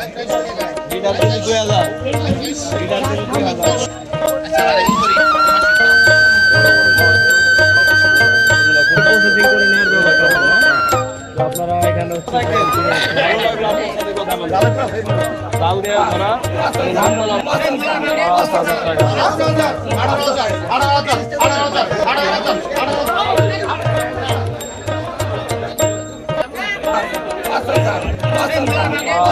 Litre তেল দুই হাজার। লিটার তেল দুই আপনারা এখানে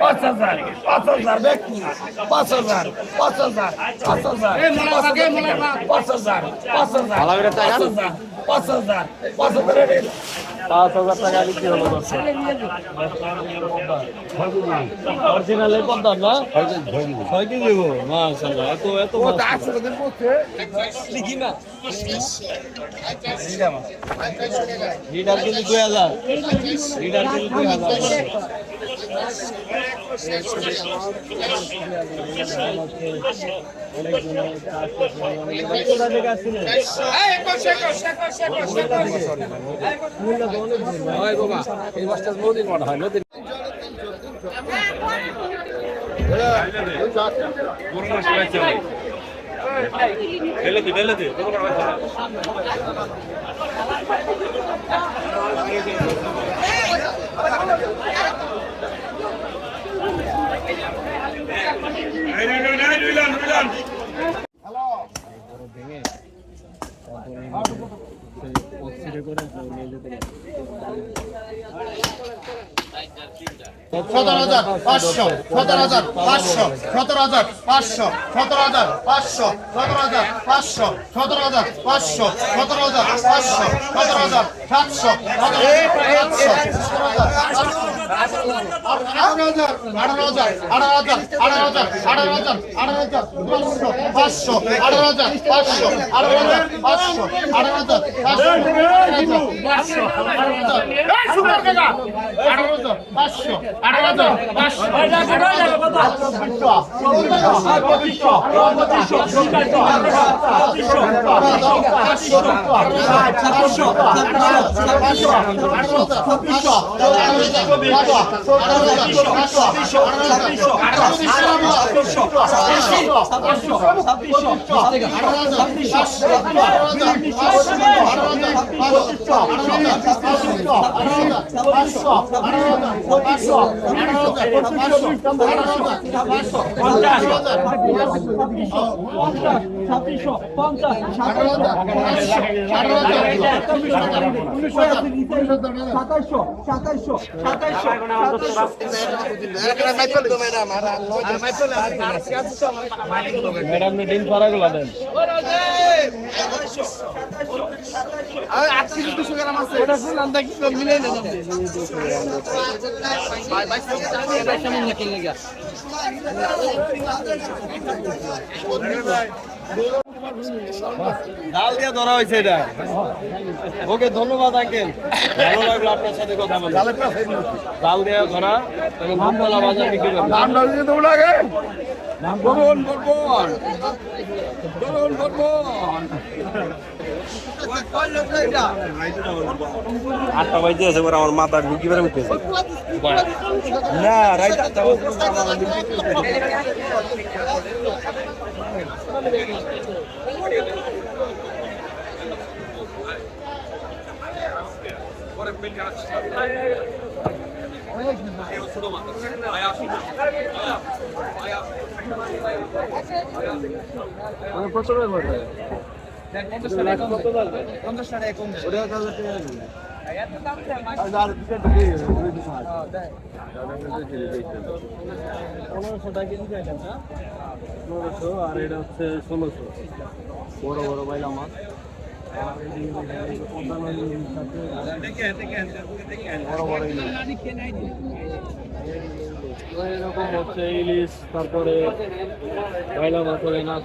পাঁচ হাজার পাঁচ হাজার ব্যক্তি পাঁচ হাজার পাঁচ হাজার পাঁচ হাজার পাঁচ হাজার পাঁচ হাজার পাঁচ হাজার পাঁচ হাজার পাঁচ হাজার পাঁচ হাজার টাকা বিক্রি হলো অরিজিনাল এই পদ্মার না? ছয় কেজি গো এত এত লিখি না। লিটার কেজি দুই হাজার। লিটার কেজি দুই হাজার। বেলাতে বেলাতে সতেরো হাজার পাঁচশো, সতেরো হাজার পাঁচশো, সতেরো হাজার পাঁচশো, সতেরো হাজার পাঁচশো, সতেরো হাজার পাঁচশো, সতেরো হাজার পাঁচশো, সতেরো হাজার পাঁচশো, সতেরো হাজার সাতশো। সতেরো হাজার আঠারো হাজার আঠারো হাজার আঠারো হাজার আঠারো হাজার আঠারো পাঁচশো আঠারো হাজার পাঁচশো আঠারো হাজার পাঁচশো আঠারো হাজার পাঁচশো পাঁচশো আঠারো হাজার আঠারো হাজার পাঁচশো পঞ্চাশ পঞ্চাশ সাতাইশো সাতাইশো সাতাইশো ম্যাডাম ডিম পারা গুলা দেন Thank you. ডাল দিয়ে ধরা হয়েছে এটা। ওকে ধন্যবাদ আঙ্কেল। ভালো লাগল আপনার সাথে কথা বলে। ডাল দিয়ে ধরা এবং ভুমতলা বাজার বিক্রি করবে। ধান ডাল দিয়ে দৌড় আগে? বলুন বলবন বলুন বলবন আটটা বাজে আছে পরে আমার মাথা ঢুকি বেড়ে উঠতেছে। না রাইট আটটা বাজে আর এটা হচ্ছে ষোলোশো। বড় বড় মাছ এরকম হচ্ছে ইলিশ তারপরে বাইলা মাছ হবে নাচ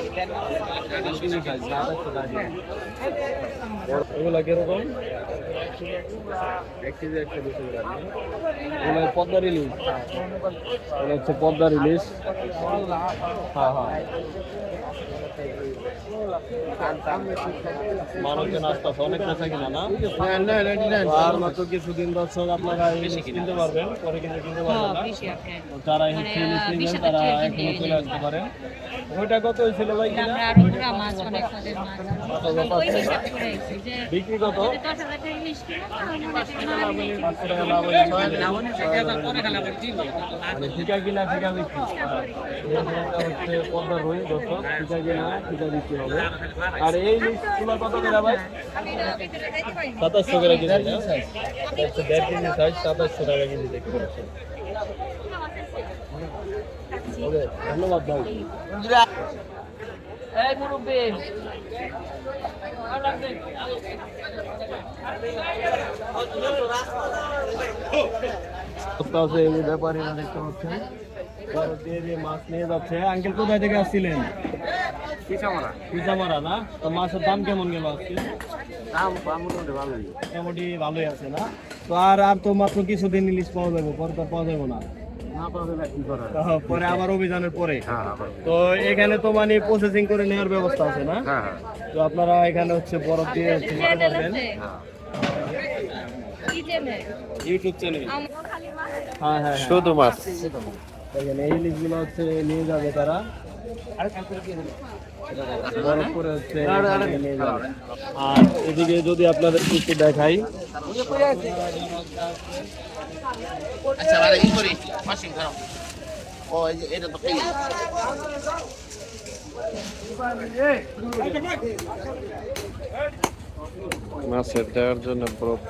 কেজি না কীরকম সাইজ সাইজ না আঠাশশো টাকা কেজি এগুলা কীরকম? এক কেজি একশো দুশো গ্রাম। এগুলো পদ্মা রিলিজ। এগুলো হচ্ছে পদ্মা রিলিজ। হ্যাঁ হ্যাঁ। নাস্তা অনেক পেশা কিনা না? আর মাত্র কিছুদিন দর্শক আপনারা ইলিশ কিনতে পারবেন পরে কিন্তু কিনতে পারবেন না। তো যারা হচ্ছে ইলিশ তারা এখনও চলে আসতে পারেন। ওইটা কত হয়েছিল আমরা মানে কিনা? ঠিকা বিক্রি। হচ্ছে পদ্মা আর এই ইলিশগুলো কত করে সাতাশশো করে কিনা। দেড় কেজি আচ্ছা, সাইজ সাতাশশো টাকা কেজি দেখতে পাচ্ছেন ধন্যবাদ ভাই। এই যে ব্যাপারীরা দেখতে পাচ্ছেন দিয়ে দিয়ে মাছ নিয়ে যাচ্ছে। আঙ্কেল কোথায় থেকে আসছিলেন? পিসামারা। না? তো মাছের দাম কেমন গেল আজকে? মোটামুটি ভালোই। আছে না? তো আর আর তো মাত্র কিছুদিন ইলিশ পাওয়া যাবে পরে তো পাওয়া যাবে না। পরে আবার অভিযানের পরে। তো এখানে তো মানে প্রসেসিং করে নেওয়ার ব্যবস্থা আছে না? তো আপনারা এখানে হচ্ছে বরফ দিয়ে হচ্ছে নিতে পারবেন ইউটিউব চ্যানেল হ্যাঁ হ্যাঁ শুধু মাছ। এখানে এই ইলিশগুলো হচ্ছে নিয়ে যাবে তারা। বরফ করে হচ্ছে নিয়ে যাবে। আর এদিকে যদি আপনাদের দেখাই। আচ্ছা আরে ই করি মাসিং খারাপ ও এটা তো মাছের দেওয়ার জন্য বরফ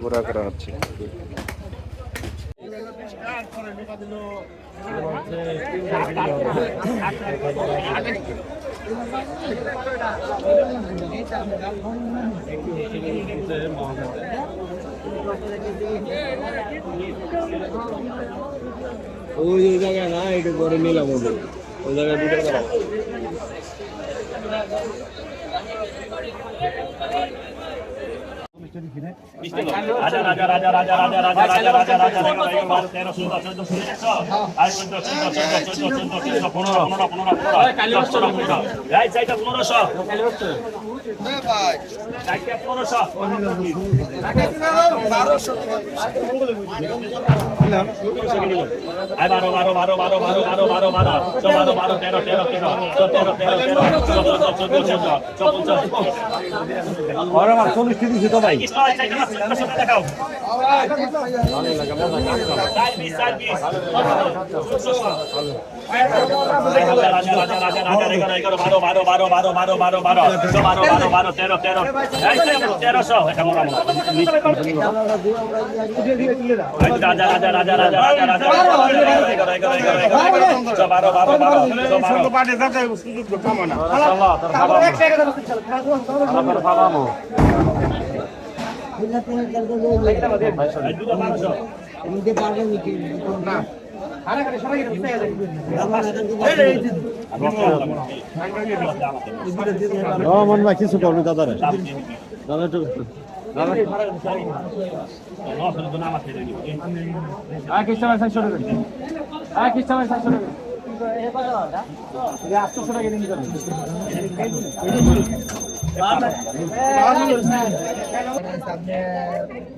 গুঁড়া করা হচ্ছে ওই ওই জায়গায় না এটা করে নিলাম ওই জায়গায় দুটো করা রাজা রাজা রাজা রাজা রাজা রাজা রাজা রাজা রাজা এগারো বারো তেরো চোদ্দ চোদ্দ ষোলো একশো আর চোদ্দ চোদ্দ চোদ্দ চোদ্দ চোদ্দ চোদ্দ পনেরো পনেরো পনেরো পনেরো এই চাইটা পনেরোশো চাইটা পনেরোশো আই বারো বারো বারো বারো বারো বারো বারো বারো বারো বারো তেরো তেরো তেরো তেরো তেরো তেরো চোদ্দ চোদ্দ চোদ্দ চোদ্দ চোদ্দ চল্লিশ তিরিশ তো ভাই দেখাও চার বিশ চার বিশ রাজা রাজা রাজা রাজা রাজা এগারো এগারো বারো বারো বারো বারো বারো বারো বারো ছ বারো বারো বারো তেরো তেরো এই তো তেরোশো এটা মোটামুটি রাজা রাজা রাজা রাজা রাজা রাজা এগারো এগারো এগারো এগারো ছ বারো বারো বারো ছ বারো এই দুটো পাঁচশো মন ভাই কিছু করবে দাদারে দাদা রাজা রাজা রাজা রাজা রাজা রাজা বারো মন ভাই কিছু করবে দাদার দাদা একটু আটশো টাকা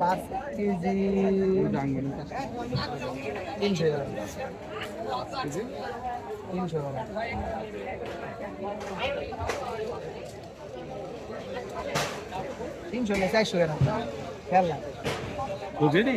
পাঁচ কেজি তিনশো তিনশো তিনশো না চারশো কেন খেলা বুঝলি